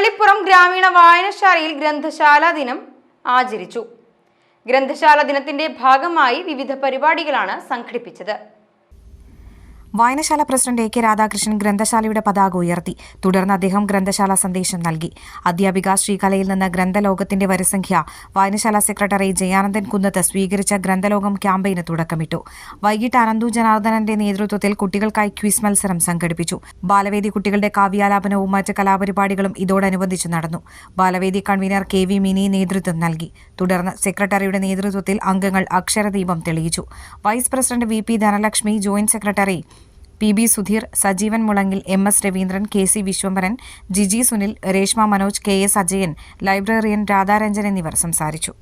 പള്ളിപ്പുറം ഗ്രാമീണ വായനശാലയിൽ ഗ്രന്ഥശാല ദിനം ആചരിച്ചു. ഗ്രന്ഥശാല ദിനത്തിന്റെ ഭാഗമായി വിവിധ പരിപാടികളാണ് സംഘടിപ്പിച്ചത്. വായനശാല പ്രസിഡന്റ് എ കെ രാധാകൃഷ്ണൻ ഗ്രന്ഥശാലയുടെ പതാക ഉയർത്തി. തുടർന്ന് അദ്ദേഹം ഗ്രന്ഥശാല സന്ദേശം നൽകി. അധ്യാപിക ശ്രീകലയിൽ നിന്ന് ഗ്രന്ഥലോകത്തിന്റെ വരസംഖ്യ വായനശാല സെക്രട്ടറി ജയാനന്ദൻ കുന്നത്ത് സ്വീകരിച്ച ഗ്രന്ഥലോകം ക്യാമ്പയിന് തുടക്കമിട്ടു. വൈകിട്ട് അനന്തു ജനാർദ്ദനന്റെ നേതൃത്വത്തിൽ കുട്ടികൾക്കായി ക്വിസ് മത്സരം സംഘടിപ്പിച്ചു. ബാലവേദി കുട്ടികളുടെ കാവ്യാലാപനവും മറ്റ് കലാപരിപാടികളും ഇതോടനുബന്ധിച്ച് നടന്നു. Balavedi convener K V Mini നേതൃത്വം നൽകി. തുടർന്ന് സെക്രട്ടറിയുടെ നേതൃത്വത്തിൽ അംഗങ്ങൾ അക്ഷരദീപം തെളിയിച്ചു. Vice president V P Dhanalakshmi joint secretary P B Sudheer Sajeevan Mulangil M S Raveendran K C Vishwambharan Jiji Sunil Reshma Manoj K S Ajayan librarian Radharanjan എന്നിവർ സംസാരിച്ചു.